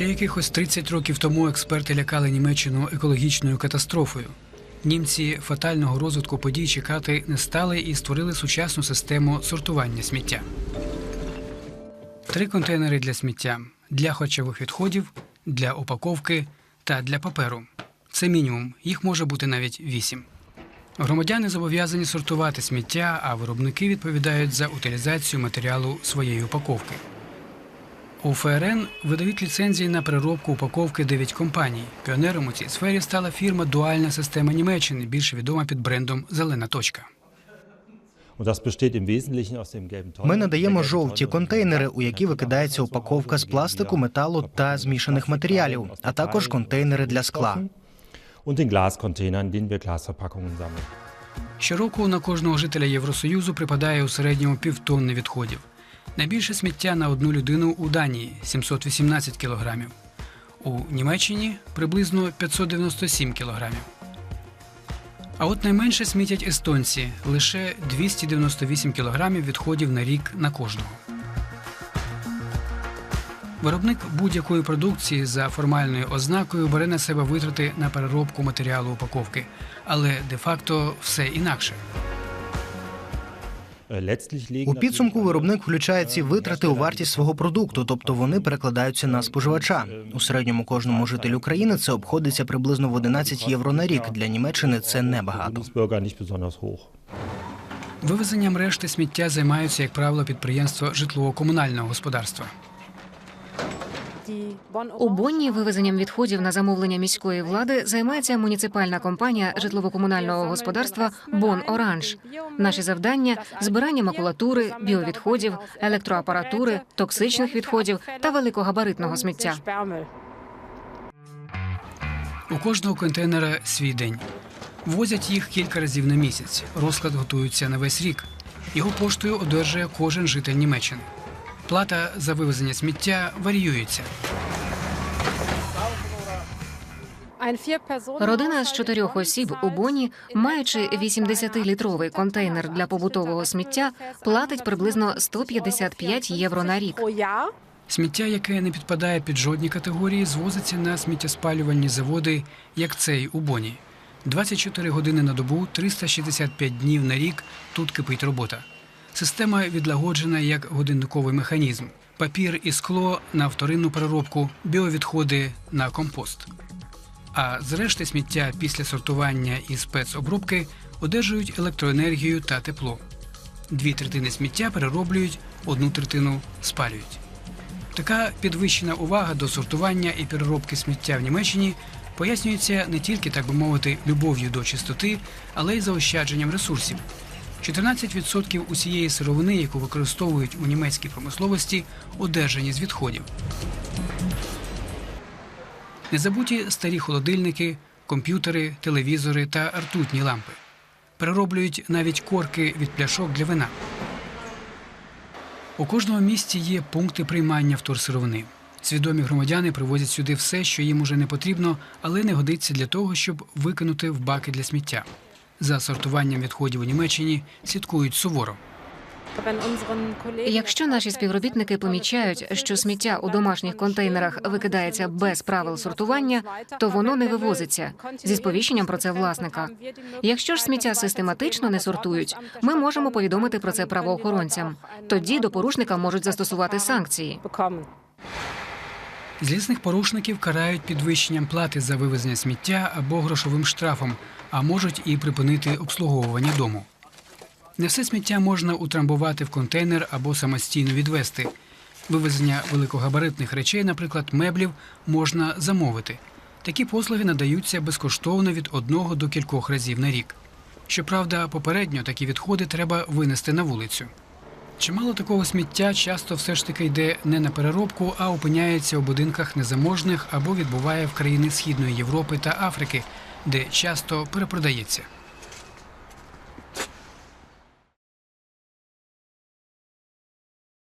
Ще якихось 30 років тому експерти лякали Німеччину екологічною катастрофою. Німці фатального розвитку подій чекати не стали і створили сучасну систему сортування сміття. Три контейнери для сміття для харчових відходів, для упаковки та для паперу. Це мінімум, їх може бути навіть вісім. Громадяни зобов'язані сортувати сміття, а виробники відповідають за утилізацію матеріалу своєї упаковки. У ФРН видають ліцензії на переробку упаковки 9 компаній. Піонером у цій сфері стала фірма Дуальна система Німеччини, більше відома під брендом Зелена точка. Ми надаємо жовті контейнери, у які викидається упаковка з пластику, металу та змішаних матеріалів, а також контейнери для скла. Щороку на кожного жителя Євросоюзу припадає у середньому півтонни відходів. Найбільше сміття на одну людину у Данії 718 кілограмів. У Німеччині приблизно 597 кілограмів. А от найменше смітять естонці лише 298 кілограмів відходів на рік на кожного. Виробник будь-якої продукції за формальною ознакою бере на себе витрати на переробку матеріалу упаковки, але де-факто все інакше. Äh, У підсумку виробник включає ці витрати у вартість свого продукту, тобто вони перекладаються на споживача. У середньому кожному жителю країни це обходиться приблизно в 11 євро на рік. Для Німеччини це небагато. Besonders hoch. Вивезенням решти сміття займаються, як правило, підприємства житлово-комунального господарства. У Бонні вивезенням відходів на замовлення міської влади займається муніципальна компанія житлово-комунального господарства Бон Оранж. Наші завдання збирання макулатури, біовідходів, електроапаратури, токсичних відходів та великогабаритного сміття. У кожного контейнера свій день. Возять їх кілька разів на місяць. Розклад готується на весь рік. Його поштою одержує кожен житель Німеччини. Плата за вивезення сміття варіюється. Родина з чотирьох осіб у Боні, маючи 80-літровий контейнер для побутового сміття, платить приблизно 155 євро на рік. Сміття, яке не підпадає під жодні категорії, звозиться на сміттєспалювальні заводи, як цей у Боні. 24 години на добу, 365 днів на рік тут кипить робота. Система відлагоджена як годинниковий механізм. Папір і скло на вторинну переробку, біовідходи на компост. А з решти сміття після сортування і спецобробки одержують електроенергію та тепло. Дві третини сміття перероблюють, одну третину спалюють. Така підвищена увага до сортування і переробки сміття в Німеччині пояснюється не тільки, так би мовити, любов'ю до чистоти, але й заощадженням ресурсів. 14% усієї сировини, яку використовують у німецькій промисловості, одержані з відходів. Не забуті старі холодильники, комп'ютери, телевізори та ртутні лампи. Перероблюють навіть корки від пляшок для вина. У кожному місті є пункти приймання вторсировини. Свідомі громадяни привозять сюди все, що їм уже не потрібно, але не годиться для того, щоб викинути в баки для сміття. За сортуванням відходів у Німеччині слідкують суворо. Якщо наші співробітники помічають, що сміття у домашніх контейнерах викидається без правил сортування, то воно не вивозиться зі сповіщенням про це власника. Якщо ж сміття систематично не сортують, ми можемо повідомити про це правоохоронцям. Тоді до порушника можуть застосувати санкції. Злісних порушників карають підвищенням плати за вивезення сміття або грошовим штрафом, а можуть і припинити обслуговування дому. Не все сміття можна утрамбувати в контейнер або самостійно відвести. Вивезення великогабаритних речей, наприклад, меблів, можна замовити. Такі послуги надаються безкоштовно від одного до кількох разів на рік. Щоправда, попередньо такі відходи треба винести на вулицю. Чимало такого сміття часто все ж таки йде не на переробку, а опиняється у будинках незаможних або відбуває в країни Східної Європи та Африки, де часто перепродається.